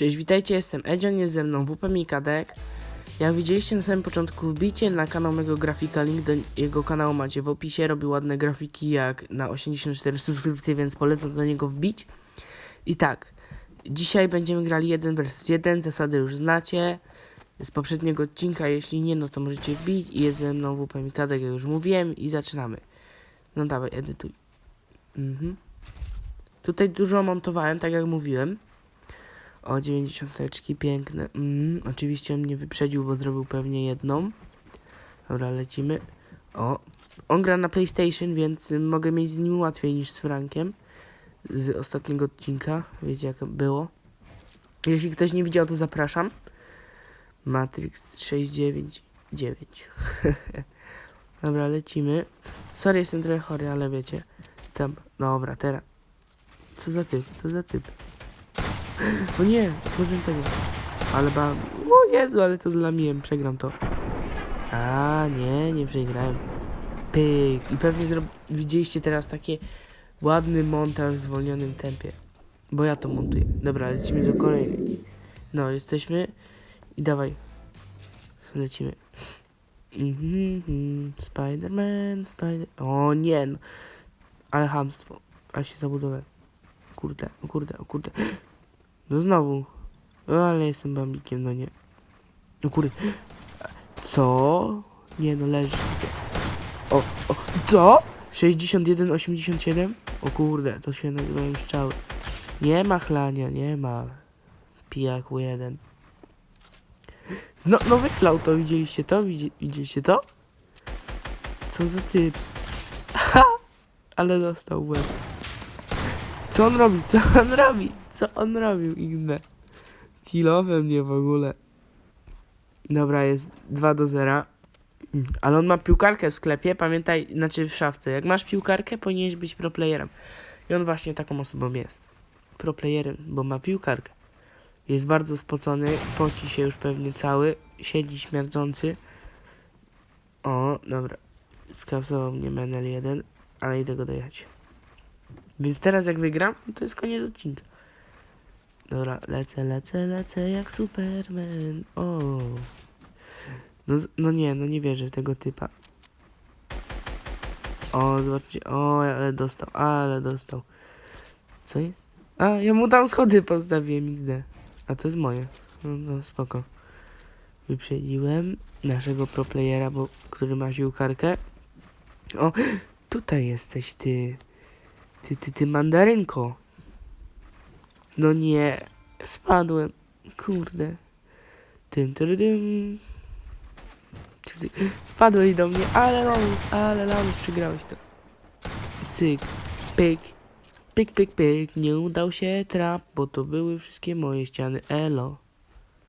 Cześć, witajcie, jestem Edzion, jest ze mną WP Mikadek. Jak widzieliście na samym początku, wbijcie na kanał mego grafika, link do jego kanału macie w opisie, robi ładne grafiki jak na 84 subskrypcje, więc polecam do niego wbić. I tak, dzisiaj będziemy grali 1 vs 1, zasady już znacie z poprzedniego odcinka, jeśli nie, no to możecie wbić i jest ze mną WP Mikadek, jak już mówiłem i zaczynamy. No dawaj, edytuj. Mhm. Tutaj dużo montowałem, tak jak mówiłem. O, 90 teczki, piękne. Mm, oczywiście on mnie wyprzedził, bo zrobił pewnie jedną. Dobra, lecimy. O, on gra na PlayStation, więc mogę mieć z nim łatwiej niż z Frankiem. Z ostatniego odcinka. Wiecie jak było. Jeśli ktoś nie widział, to zapraszam. Matrix 699. Dobra, lecimy. Sorry, jestem trochę chory, ale wiecie. Tam, dobra, teraz. Co za typ, co za typ. O nie, otworzyłem tego. Ale ba... O Jezu, ale to zlamiłem, przegram to. A nie, nie przegrałem. Pyk. I pewnie zro... widzieliście teraz takie ładny montaż w zwolnionym tempie. Bo ja to montuję. Dobra, lecimy do kolejnej. No, jesteśmy. I dawaj. Lecimy. Mhm, mhm. Spider-Man, Spider... O nie, no. Ale hamstwo. A się zabudowałem. Kurde, o kurde, o kurde. No znowu. O, ale jestem bambikiem, no nie. No kurde. Co? Nie no, leży. O, o, co? 61, 87? O kurde, to się nazywają strzały. Nie ma chlania, nie ma. Pijaku jeden. No, no wyklał to, widzieliście to? Widzi, widzieliście to? Co za typ? Ha! Ale dostał łeb. Co on robi? Co on robi? Co on robił, Igne? Kilowe mnie w ogóle. Dobra, jest 2 do 0. Mm, Ale on ma piłkarkę w sklepie, pamiętaj, znaczy w szafce. Jak masz piłkarkę, powinieneś być proplayerem. I on właśnie taką osobą jest. Proplayerem, bo ma piłkarkę. Jest bardzo spocony, poci się już pewnie cały, siedzi śmierdzący. O, dobra. Sklapsował mnie Menel 1, ale idę go dojechać. Więc teraz jak wygram, to jest koniec odcinka. Dobra, lecę, lecę, lecę jak Superman. O. No, no nie, no nie wierzę w tego typa. O, zobaczcie. O, ale dostał, ale dostał. Co jest? A, ja mu tam schody postawiłem XD. A to jest moje. No, no spoko. Wyprzedziłem naszego proplayera, bo, który ma piłkarkę. O, tutaj jesteś ty. Ty, ty, ty mandarynko. No nie, spadłem. Kurde. Tym, tym, tym. Ty, ty. Spadłeś do mnie, ale lamus, ale lamus, przegrałeś to. Cyk, pyk, pyk, pyk, pyk. Nie udał się trap, bo to były wszystkie moje ściany. Elo.